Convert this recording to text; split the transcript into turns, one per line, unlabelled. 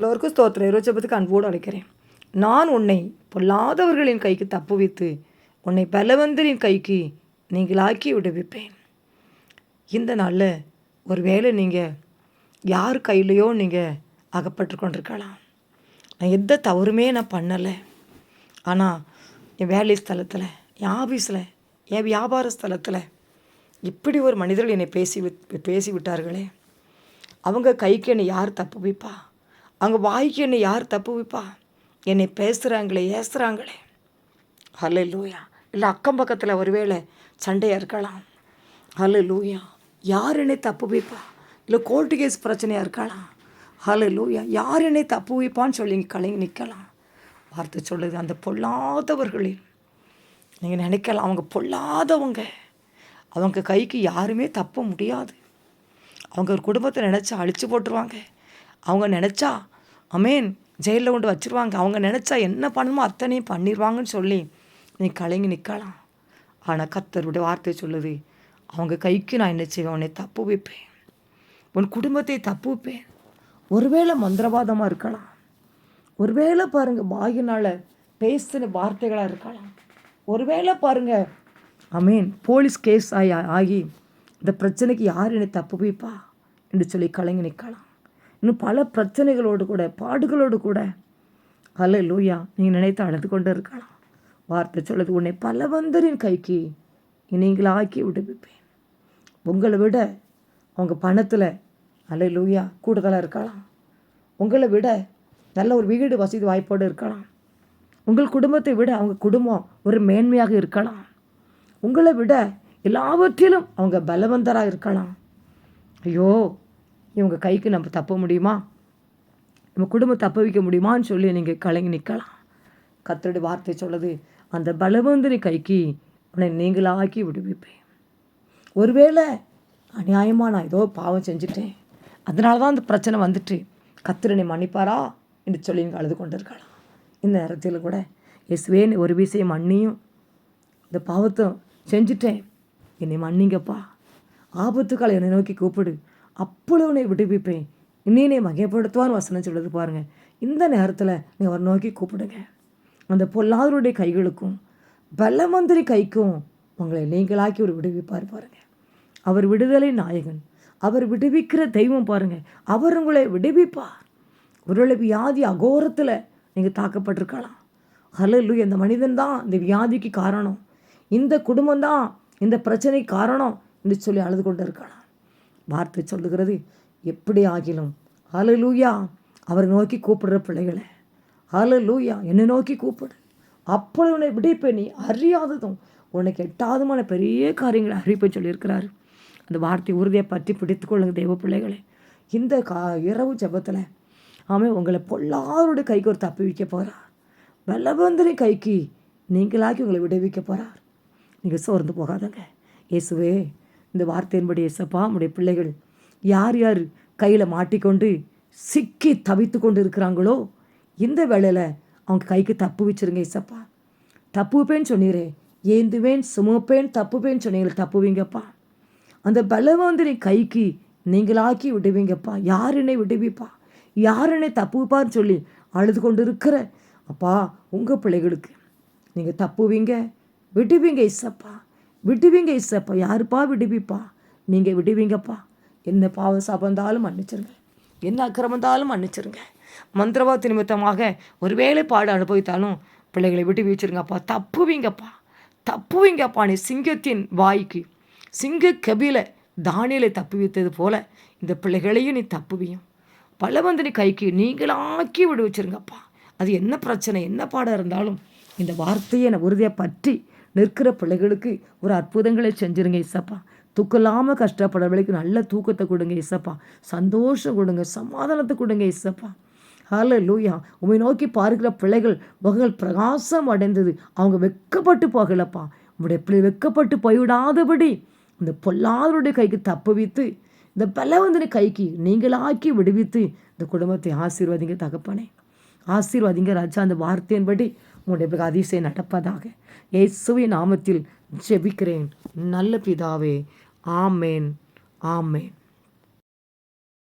எல்லோருக்கும் ஸ்தோத்திரம். இருபச்சபத்துக்கு அன்போடு அழைக்கிறேன். நான் உன்னை பொல்லாதவர்களின் கைக்கு தப்புவித்து உன்னை பலவந்தரின் கைக்கு நீங்களாக்கி விடுவிப்பேன். இந்த நாளில் ஒரு வேளை நீங்கள் யார் கையிலையோ நீங்கள் அகப்பட்டு கொண்டிருக்கலாம். நான் எந்த தவறுமே நான் பண்ணலை. ஆனால் என் வேலை ஸ்தலத்தில் என் ஆஃபீஸில் என் வியாபார ஸ்தலத்தில் இப்படி ஒரு மனிதர்கள் என்னை பேசி விட் பேசி விட்டார்களே அவங்க கைக்கு என்னை யார் தப்பு வைப்பா? அங்கே வாய்க்கு என்னை யார் தப்பு வைப்பா? என்னை பேசுகிறாங்களே ஏசுகிறாங்களே ஹலோ லூயா இல்லை அக்கம் பக்கத்தில் ஒருவேளை சண்டையாக இருக்கலாம். ஹலோ லூயா யார் என்னை தப்பு வைப்பா? இல்லை கோர்ட்டு கேஸ் பிரச்சனையாக இருக்கலாம். ஹலோ லூயா யார் என்னை தப்பு வைப்பான்னு சொல்லி இங்கே கலங்கி நிற்கலாம் வார்த்தை சொல்லுது அந்த பொல்லாதவர்களில். நீங்கள் நினைக்கலாம் அவங்க பொல்லாதவங்க. அவங்க கைக்கு யாருமே தப்ப முடியாது. அவங்க ஒரு குடும்பத்தை நினச்சி அழிச்சு போட்டுருவாங்க. அவங்க நினச்சா அமேன் ஜெயிலில் கொண்டு வச்சிருவாங்க. அவங்க நினச்சா என்ன பண்ணணுமோ அத்தனையும் பண்ணிடுவாங்கன்னு சொல்லி நீ கலங்கி நிற்கலாம் ஆனால் கத்தருடைய வார்த்தை சொல்லுது அவங்க கைக்கு நான் என்ன செய்வேன்? உன்னை தப்பு வைப்பேன். உன் குடும்பத்தை தப்பு வைப்பேன். ஒருவேளை மந்திரவாதமாக இருக்கலாம். ஒருவேளை பாருங்கள் பாகினால் பேசின வார்த்தைகளாக இருக்கலாம். ஒருவேளை பாருங்கள் அமீன் போலீஸ் கேஸ் ஆகி ஆகி இந்த பிரச்சனைக்கு யார் என்னை தப்பு வைப்பா? என்று சொல்லி கலங்கி நிற்கலாம் இன்னும் பல பிரச்சனைகளோடு கூட பாடுகளோடு கூட. அல்ல லூயா நீங்கள் நினைத்து அழுது கொண்டு இருக்கலாம். வார்த்தை சொல்லுது உன்னை பலவந்தரின் கைக்கு நீங்களாக்கி விடுவிப்பேன். உங்களை விட அவங்க பணத்தில் அல்ல லூயா கூடுதலாக இருக்கலாம். உங்களை விட நல்ல ஒரு வீடு வசதி வாய்ப்போடு இருக்கலாம். உங்கள் குடும்பத்தை விட அவங்க குடும்பம் ஒரு மேன்மையாக இருக்கலாம். உங்களை விட எல்லாவற்றிலும் அவங்க பலவந்தராக இருக்கலாம். ஐயோ இவங்க கைக்கு நம்ம தப்ப முடியுமா? நம்ம குடும்பம் தப்ப வைக்க முடியுமான்னு சொல்லி நீங்கள் கலங்கி நிற்கலாம் கத்தருடைய வார்த்தை சொல்லுது அந்த பலவந்தரி கைக்கு உன்னை நீங்களாக்கி விடுவிப்பேன். ஒருவேளை அநியாயமாக நான் ஏதோ பாவம் செஞ்சுட்டேன். அதனால தான் அந்த பிரச்சனை வந்துட்டு. கத்திரனை மன்னிப்பாரா? என்று சொல்லி நீங்கள் அழுது கொண்டு இருக்கலாம் இந்த நேரத்தில் கூட இயேசுவேன் ஒரு விசையை மன்னியும். இந்த பாவத்தை செஞ்சுட்டேன். என்னை மன்னிங்கப்பா. ஆபத்துக்கால என்னை நோக்கி கூப்பிடு. அப்பொழுது உன்னை விடுவிப்பேன். இன்னே மகைப்படுத்துவான்னு வசனம் சொல்லுது பாருங்கள் இந்த நேரத்தில் நீ அவர் நோக்கி கூப்பிடுங்க. அந்த பொல்லாதருடைய கைகளுக்கும் பலமந்திரி கைக்கும் உங்களை நீங்களாக்கி ஒரு விடுவிப்பார் பாருங்கள் அவர் விடுதலை நாயகன். அவர் விடுவிக்கிற தெய்வம் பாருங்கள் அவர் உங்களை விடுவிப்பார். ஒருவேளை வியாதி அகோரத்தில் நீங்கள் தாக்கப்பட்டிருக்கலாம். ஹலல்லு இந்த மனிதன் தான் இந்த வியாதிக்கு காரணம். இந்த குடும்பம் தான் இந்த பிரச்சனைக்கு காரணம் என்று சொல்லி அழுது கொண்டு இருக்கலாம் வார்த்தை சொல்லுகிறது. எப்படி ஆகிலும். ஹலலூயா அவரை நோக்கி கூப்பிடுற பிள்ளைகளை. ஹலலூயா என்னை நோக்கி கூப்பிடு. அப்பொழுது உன்னை விடைப்பேன். நீ அறியாததும் உனக்கு எட்டாவதுமான பெரிய காரியங்களை அறிவிப்பை சொல்லியிருக்கிறாரு. அந்த வார்த்தை உறுதியை பற்றி பிடித்து கொள்ளுங்க தெய்வ பிள்ளைகளை. இந்த கா இரவு ஜபத்தில் ஆமாம் உங்களை பொல்லாருடைய கைக்கு ஒரு தப்பி வைக்க போகிறார் வல்லபந்தரின் கைக்கு நீங்களாக்கி உங்களை விடுவிக்க போகிறார் நீங்கள் சோர்ந்து போகாதங்க. இயேசுவே இந்த வார்த்தையின்படி இயேசப்பா உடைய பிள்ளைகள் யார் யார் கையில் மாட்டிக்கொண்டு சிக்கி தவித்து கொண்டு இருக்கிறாங்களோ இந்த வேளையில் அவங்க கைக்கு தப்பு வச்சுருங்க இசப்பா தப்புப்பேன்னு சொன்னீரே ஏந்துவேன் சுமப்பேன் தப்புப்பேன்னு சொன்னீங்க தப்புவீங்கப்பா. அந்த பலவந்தனை கைக்கு நீங்களாக்கி விடுவீங்கப்பா. யார் என்னை விடுவிப்பா? யார் என்னை தப்புப்பான்னு சொல்லி அழுது கொண்டு இருக்கிற அப்பா உங்கள் பிள்ளைகளுக்கு நீங்கள் தப்புவீங்க விடுவீங்க இசப்பா விடுவீங்க இசப்பா யாருப்பா விடுவிப்பா? நீங்கள் விடுவீங்கப்பா. என்ன பாவ சாபந்தாலும் மன்னிச்சிருங்க. என்ன அக்கிரமந்தாலும் மன்னிச்சிருங்க. மந்திரவாத நிமித்தமாக ஒரு பாடு அனுபவித்தாலும் பிள்ளைகளை விட்டு வீச்சிருங்கப்பா தப்புவீங்கப்பா. தப்புவீங்கப்பா நீ சிங்கத்தின் வாய்க்கு. சிங்க கபில தானியலை தப்பு வைத்தது போல இந்த பிள்ளைகளையும் நீ தப்புவியும். பலவந்தனி கைக்கு நீங்களாக்கி விடு வச்சிருங்கப்பா அது என்ன பிரச்சனை என்ன பாடம் இருந்தாலும் இந்த வார்த்தையை நான் உறுதியாக பற்றி நிற்கிற பிள்ளைகளுக்கு ஒரு அற்புதங்களை செஞ்சுருங்க இசப்பா தூக்கலாமல் கஷ்டப்படுறவர்களுக்கு நல்ல தூக்கத்தை கொடுங்க இசப்பா சந்தோஷம் கொடுங்க சமாதானத்தை கொடுங்க இசப்பா ஹலோ லூயா உண்மை நோக்கி பார்க்கிற பிள்ளைகள் முகங்கள் பிரகாசம் அடைந்தது. அவங்க வெக்கப்பட்டு போகலப்பா. உங்களுடைய பிள்ளை வெக்கப்பட்டு போய்விடாதபடி இந்த பொல்லாதருடைய கைக்கு தப்பு வைத்து இந்த பலவந்தனை கைக்கு நீங்களாக்கி விடுவித்து இந்த குடும்பத்தை ஆசீர்வாதிங்க தகப்பனே. ஆசீர்வாதிங்க ராஜா அந்த வார்த்தையின்படி உங்களுடைய அதிசயம் நடப்பதாக இயேசுவின் நாமத்தில் ஜெபிக்கிறேன். நல்ல பிதாவே ஆமேன் ஆமேன்.